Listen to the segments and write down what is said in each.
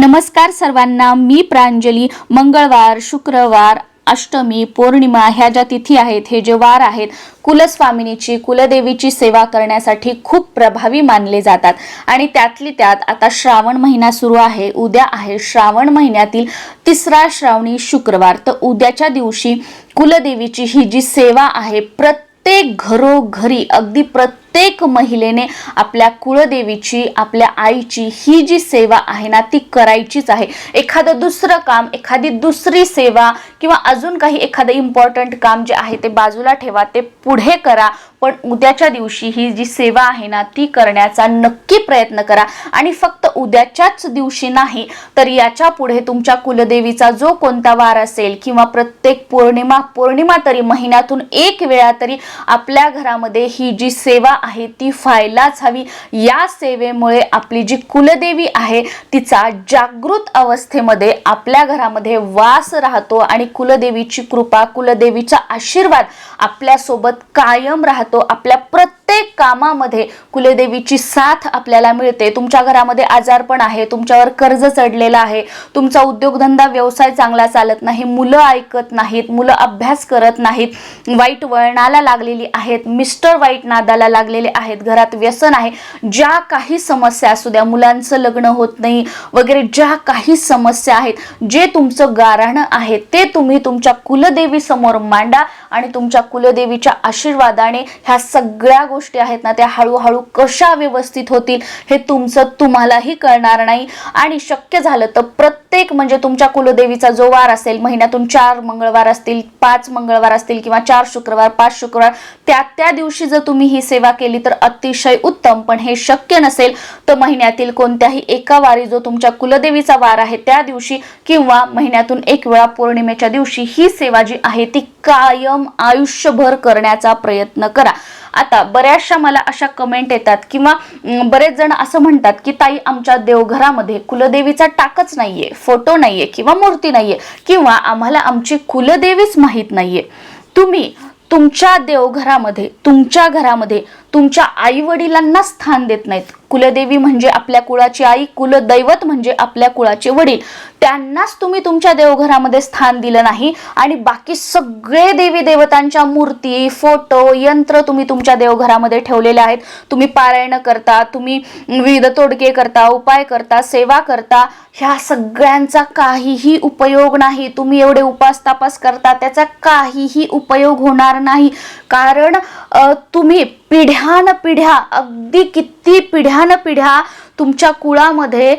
नमस्कार सर्वांना मी प्रांजली. मंगळवार शुक्रवार अष्टमी पौर्णिमा ह्या ज्या तिथी आहेत हे जे वार आहेत कुलस्वामिनीची कुलदेवीची सेवा करण्यासाठी खूप प्रभावी मानले जातात. आणि त्यातली त्यात आता श्रावण महिना सुरू आहे. उद्या आहे श्रावण महिन्यातील तिसरा श्रावणी शुक्रवार. तर उद्याच्या दिवशी कुलदेवीची ही जी सेवा आहे प्रत्येक घरोघरी अगदी प्रत्येक प्रत्येक महिलेने आपल्या कुळदेवीची आपल्या आईची ही जी सेवा आहे ना ती करायचीच आहे. एखादं दुसरं काम एखादी दुसरी सेवा किंवा अजून काही एखादं इम्पॉर्टंट काम जे आहे ते बाजूला ठेवा ते पुढे करा. पण उद्याच्या दिवशी ही जी सेवा आहे ना ती करण्याचा नक्की प्रयत्न करा. आणि फक्त उद्याच्याच दिवशी नाही तर याच्यापुढे तुमच्या कुलदेवीचा जो कोणता वार असेल किंवा प्रत्येक पौर्णिमा पौर्णिमा तरी महिन्यातून एक वेळा तरी आपल्या घरामध्ये ही जी सेवा आहे ती व्हायलाच हवी. या सेवेमुळे आपली जी कुलदेवी आहे तिचा जागृत अवस्थेमध्ये आपल्या घरामध्ये वास राहतो आणि कुलदेवीची कृपा कुलदेवीचा आशीर्वाद आपल्यासोबत कायम राहतो. आपल्या प्रत्येक कामामध्ये कुलदेवीची साथ आपल्याला मिळते. तुमच्या घरामध्ये आजारपण आहे तुमच्यावर कर्ज चढलेलं आहे तुमचा उद्योगधंदा व्यवसाय चांगला चालत नाही मुलं ऐकत नाहीत मुलं अभ्यास करत नाहीत वाईट वळणाला लागलेली आहेत मिस्टर वाईट नादाला लागले झालेले आहेत. घरात व्यसन आहे. ज्या काही समस्या असू द्या मुलांचं लग्न होत नाही वगैरे ज्या काही समस्या आहेत जे तुमचं गाराणं आहे ते तुम्ही तुमच्या कुलदेवी समोर मांडा आणि तुमच्या कुलदेवीच्या आशीर्वादाने ह्या सगळ्या गोष्टी आहेत ना त्या हळूहळू कशा व्यवस्थित होतील हे तुमचं तुम्हालाही कळणार नाही. आणि शक्य झालं तर प्रत्येक म्हणजे तुमच्या कुलदेवीचा जो वार असेल महिन्यातून चार मंगळवार असतील पाच मंगळवार असतील किंवा चार शुक्रवार पाच शुक्रवार त्या त्या दिवशी जर तुम्ही ही सेवा केली तर अतिशय उत्तम पण हे शक्य नसेल तर महिन्यातील कोणत्याही एका वारी जो तुमच्या कुलदेवीचा वार आहे त्या दिवशी किंवा महिन्यातून एक वेळा पौर्णिमेच्या दिवशी ही सेवा जी आहे ती कायम आयुष्यभर करण्याचा प्रयत्न करा. आता बऱ्याचशा मला अशा कमेंट येतात किंवा बरेच जण असं म्हणतात की ताई आमच्या देवघरामध्ये कुलदेवीचा टाकच नाहीये फोटो नाहीये किंवा मूर्ती नाहीये किंवा आम्हाला आमची कुलदेवीच माहीत नाहीये. तुम्ही तुमच्या देवघरामध्ये तुमच्या घरामध्ये तुमच्या आई वडिलांना स्थान देत नाहीत. कुलदेवी म्हणजे आपल्या कुळाची आई कुलदैवत म्हणजे आपल्या कुळाचे वडील. त्यांनाच तुम्ही तुमच्या देवघरामध्ये स्थान दिलं नाही आणि बाकी सगळे देवी देवतांच्या मूर्ती फोटो यंत्र तुम्ही तुमच्या देवघरामध्ये ठेवलेले आहेत. तुम्ही पारायण करता तुम्ही विविध तोडके करता उपाय करता सेवा करता. ह्या सगळ्यांचा काहीही उपयोग नाही. तुम्ही एवढे उपास तापास करता त्याचा काहीही उपयोग होणार नाही. कारण तुम्ही पिढ्यान पिढ्या अगदी किती पिढ्यान पिढ्या तुमच्या कुळामध्ये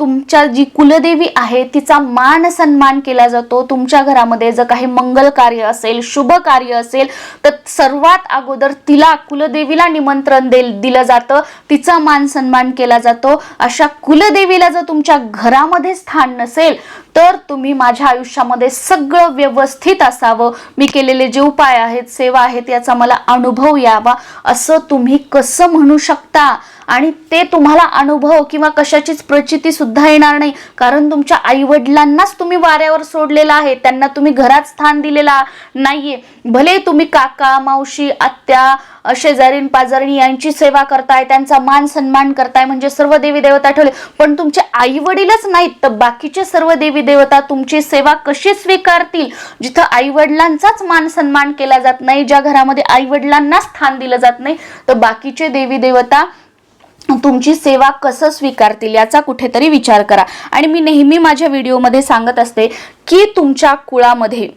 तुमच्या जी कुलदेवी आहे तिचा मान सन्मान केला जातो. तुमच्या घरामध्ये जर काही मंगल कार्य असेल शुभ कार्य असेल तर सर्वात अगोदर तिला कुलदेवीला निमंत्रण दे दिलं जातं. तिचा मान सन्मान केला जातो. अशा कुलदेवीला जर तुमच्या घरामध्ये स्थान नसेल तर तुम्ही माझ्या आयुष्यामध्ये सगळं व्यवस्थित असावं. मी केलेले जे उपाय आहेत सेवा आहेत याचा मला अनुभव यावा. असं तुम्ही कसं म्हणू शकता? आणि ते तुम्हाला अनुभव किंवा कशाचीच प्रचिती सुद्धा येणार नाही. कारण तुमच्या आई वडिलांनाच तुम्ही वाऱ्यावर सोडलेला आहे. त्यांना तुम्ही घरात स्थान दिलेला नाहीये. भले तुम्ही काका मावशी आत्या शेजारीन पाजारीण यांची सेवा करताय त्यांचा मान सन्मान करताय म्हणजे सर्व देवी देवता ठेवले. पण तुमचे आई वडीलच नाहीत तर बाकीचे सर्व देवी देवता तुमची सेवा कशी स्वीकारतील? जिथं आई वडिलांचाच मान सन्मान केला जात नाही ज्या घरामध्ये आई वडिलांना स्थान दिलं जात नाही तर बाकीचे देवी देवता तुमची सेवा कसं स्वीकारतील याचा कुठेतरी विचार करा. आणि मी नेहमी माझ्या व्हिडिओमध्ये सांगत असते की तुमच्या कुळामध्ये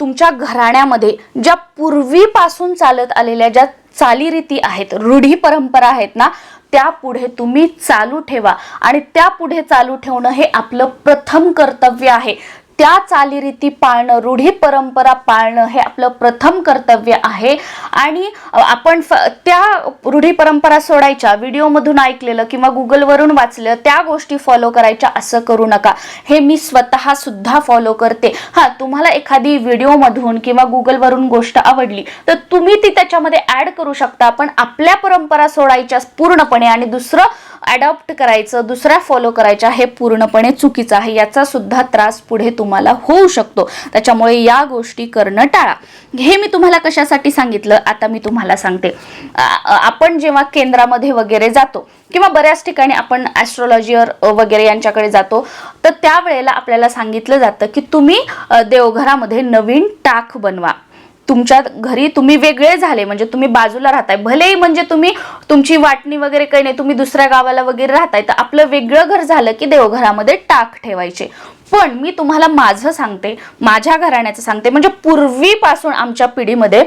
तुमच्या घराण्यामध्ये ज्या पूर्वीपासून चालत आलेल्या ज्या चालीरीती आहेत रूढी परंपरा आहेत ना त्या पुढे तुम्ही चालू ठेवा. आणि त्या पुढे चालू ठेवणं हे आपलं प्रथम कर्तव्य आहे. त्या चालीरीती पाळणं रूढी परंपरा पाळणं हे आपलं प्रथम कर्तव्य आहे. आणि आपण त्या रूढी परंपरा सोडायच्या व्हिडिओमधून ऐकलेलं किंवा गुगलवरून वाचलं त्या गोष्टी फॉलो करायच्या असं करू नका. हे मी स्वतः सुद्धा फॉलो करते. हां तुम्हाला एखादी व्हिडिओमधून किंवा गुगलवरून गोष्ट आवडली तर तुम्ही ती त्याच्यामध्ये ॲड करू शकता. पण आपल्या परंपरा सोडायच्या पूर्णपणे आणि दुसरं अडॉप्ट करायचं दुसरा फॉलो करायचा हे पूर्णपणे चुकीचं आहे. याचा सुद्धा त्रास पुढे तुम्हाला होऊ शकतो. त्याच्यामुळे या गोष्टी करणं टाळा. हे मी तुम्हाला कशासाठी सांगितलं? आता मी तुम्हाला सांगते. आपण जेव्हा केंद्रामध्ये वगैरे जातो किंवा बऱ्याच ठिकाणी आपण ॲस्ट्रॉलॉजियर वगैरे यांच्याकडे जातो तर त्यावेळेला आपल्याला सांगितलं जातं की तुम्ही देवघरामध्ये नवीन टाक बनवा. तुमच्या घरी तुम्ही वेगळे झाले म्हणजे तुम्ही बाजूला राहताय. भलेही म्हणजे तुम्ही तुमची वाटणी वगैरे काही नाही तुम्ही दुसऱ्या गावाला वगैरे राहताय तर आपलं वेगळं घर झालं की देवघरामध्ये टाक ठेवायचे. पण मी तुम्हाला माझं सांगते माझ्या घराण्याचं सांगते म्हणजे पूर्वीपासून आमच्या पिढीमध्ये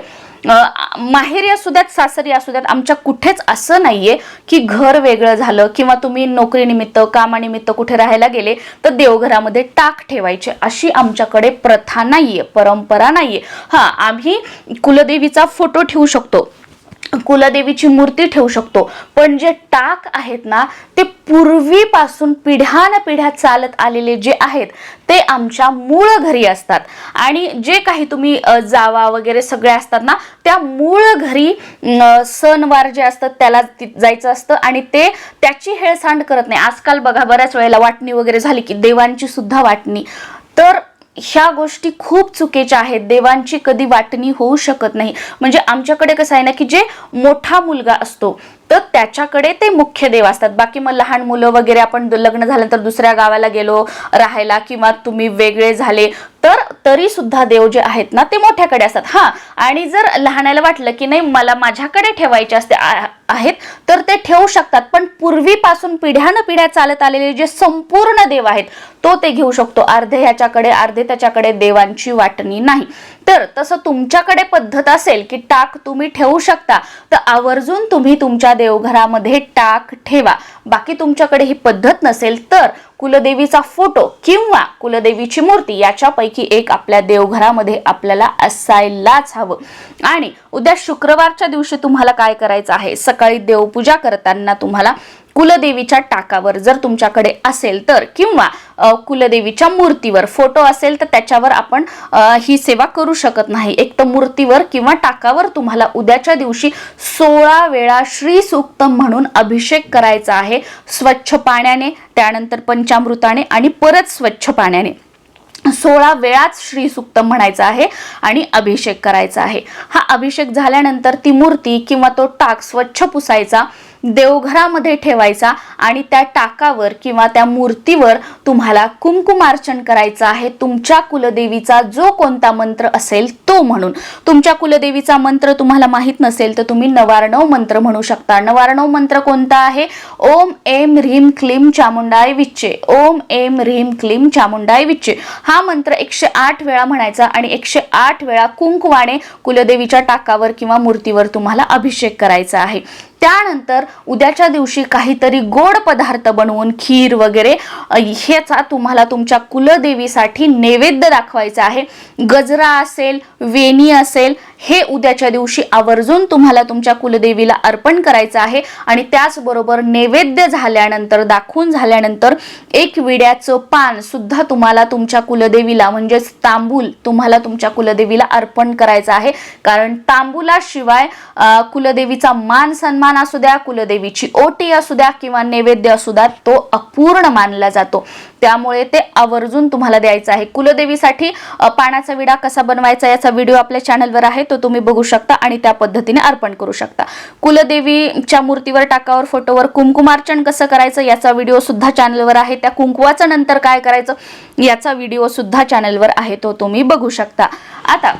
माहेरी असू द्यात सासरी असू द्यात आमच्या कुठेच असं नाहीये की घर वेगळं झालं किंवा तुम्ही नोकरीनिमित्त कामानिमित्त कुठे राहायला गेले तर देवघरामध्ये टाक ठेवायचे. अशी आमच्याकडे प्रथा नाहीये परंपरा नाहीये. हा आम्ही कुलदेवीचा फोटो ठेवू शकतो. कुलदेवीची मूर्ती ठेवू शकतो. पण जे टाक आहेत ना ते पूर्वीपासून पिढ्यान पिढ्या चालत आलेले जे आहेत ते आमच्या मूळ घरी असतात. आणि जे काही तुम्ही जावा वगैरे सगळे असतात ना त्या मूळ घरी सणवार जे असतात त्याला ति- जायचं असतं आणि ते त्याची हेळसांड करत नाही. आजकाल बघा बऱ्याच वेळेला वाटणी वगैरे झाली की देवांची सुद्धा वाटणी. तर ह्या गोष्टी खूप चुकीच्या आहेत. देवांची कधी वाटणी होऊ शकत नाही. म्हणजे आमच्याकडे कसं आहे ना की जे मोठा मुलगा असतो तर त्याच्याकडे ते मुख्य देव असतात. बाकी मग लहान मुलं वगैरे आपण लग्न झाल्यानंतर दुसऱ्या गावाला गेलो राहायला किंवा तुम्ही वेगळे झाले तर तरी सुद्धा देव जे आहेत ना ते मोठ्याकडे असतात. हा आणि जर लहानाला वाटलं की नाही मला माझ्याकडे ठेवायचे असते आ- आहेत तर ते ठेवू शकतात. पण पूर्वीपासून पिढ्यान पिढ्या चालत आलेले जे संपूर्ण देव आहेत तो ते घेऊ शकतो. अर्धे ह्याच्याकडे अर्धे त्याच्याकडे देवांची वाटणी नाही. तर तसं तुमच्याकडे पद्धत असेल की टाक तुम्ही ठेवू शकता तर आवर्जून तुम्ही तुमच्या देवघरामध्ये टाक ठेवा. बाकी तुमच्याकडे ही पद्धत नसेल तर कुलदेवीचा फोटो किंवा कुलदेवीची मूर्ती याच्यापैकी एक आपल्या देवघरामध्ये आपल्याला असायलाच हवं. आणि उद्या शुक्रवारच्या दिवशी तुम्हाला काय करायचं आहे? सकाळी देवपूजा करताना तुम्हाला कुलदेवीच्या टाकावर जर तुमच्याकडे असेल तर किंवा कुलदेवीच्या मूर्तीवर फोटो असेल तर त्याच्यावर आपण ही सेवा करू शकत नाही. एक तर मूर्तीवर किंवा टाकावर तुम्हाला उद्याच्या दिवशी सोळा वेळा श्री सूक्तम म्हणून अभिषेक करायचा आहे स्वच्छ पाण्याने त्यानंतर पंचामृताने आणि परत स्वच्छ पाण्याने. सोळा वेळाच श्री सुक्तम म्हणायचं आहे आणि अभिषेक करायचा आहे. हा अभिषेक झाल्यानंतर ती मूर्ती किंवा तो टाक स्वच्छ पुसायचा. देवघरामध्ये ठेवायचा आणि त्या टाकावर किंवा त्या मूर्तीवर तुम्हाला कुंकुमार्चन करायचं आहे. तुमच्या कुलदेवीचा जो कोणता मंत्र असेल तो म्हणून. तुमच्या कुलदेवीचा मंत्र तुम्हाला माहीत नसेल तर तुम्ही नवारणव मंत्र म्हणू शकता. नवारणव मंत्र कोणता आहे? ओम एम ह्रीम क्लीम चामुंडाय विच्चे. ओम एम ह्रीम क्लीम चामुंडाय विच्चे. हा मंत्र एकशे आठ वेळा म्हणायचा आणि एकशे आठ वेळा कुंकवाने कुलदेवीच्या टाकावर किंवा मूर्तीवर तुम्हाला अभिषेक करायचा आहे. त्यानंतर उद्याच्या दिवशी काहीतरी गोड पदार्थ बनवून खीर वगैरे ह्याचा तुम्हाला तुमच्या कुलदेवीसाठी नैवेद्य दाखवायचा आहे. गजरा असेल वेणी असेल हे उद्याच्या दिवशी आवर्जून तुम्हाला तुमच्या कुलदेवीला अर्पण करायचं आहे. आणि त्याचबरोबर नैवेद्य झाल्यानंतर दाखवून झाल्यानंतर एक विड्याचं पान सुद्धा तुम्हाला तुमच्या कुलदेवीला म्हणजेच तांबूल तुम्हाला तुमच्या कुलदेवीला अर्पण करायचं आहे. कारण तांबुलाशिवाय कुलदेवीचा मान सन्मान असू द्या कुलदेवीची ओटी असू द्या किंवा नैवेद्य असू द्या तो अपूर्ण मानला जातो. त्यामुळे ते आवर्जून तुम्हाला द्यायचं आहे. कुलदेवीसाठी पाण्याचा विडा कसा बनवायचा याचा व्हिडिओ आपल्या चॅनलवर आहे तो तुम्ही बघू शकता आणि त्या पद्धतीने अर्पण करू शकता. कुलदेवीच्या मूर्तीवर टाकावर फोटोवर कुंकुमार्चन कसं करायचं याचा व्हिडिओ सुद्धा चॅनलवर आहे. त्या कुंकुवाचं नंतर काय करायचं याचा व्हिडिओ सुद्धा चॅनलवर आहे तो तुम्ही बघू शकता. आता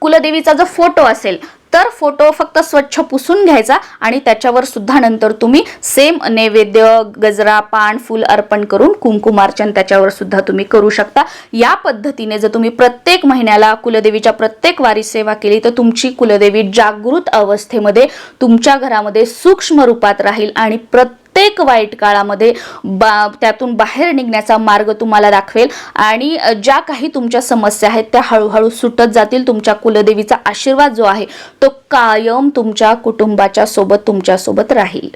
कुलदेवीचा जो फोटो असेल तर फोटो फक्त स्वच्छ पुसून घ्यायचा आणि त्याच्यावर सुद्धा नंतर तुम्ही सेम नैवेद्य गजरा पान फुल अर्पण करून कुंकुमार्चन त्याच्यावर सुद्धा तुम्ही करू शकता. या पद्धतीने जर तुम्ही प्रत्येक महिन्याला कुलदेवीच्या प्रत्येक वारी सेवा केली तर तुमची कुलदेवी जागृत अवस्थेमध्ये तुमच्या घरामध्ये सूक्ष्म रूपात राहील आणि प्रत्येक प्रत्येक वाईट काळामध्ये बा त्यातून बाहेर निघण्याचा मार्ग तुम्हाला दाखवेल. आणि ज्या काही तुमच्या समस्या आहेत त्या हळूहळू सुटत जातील. तुमच्या कुलदेवीचा आशीर्वाद जो आहे तो कायम तुमच्या कुटुंबाच्या सोबत तुमच्यासोबत राहील.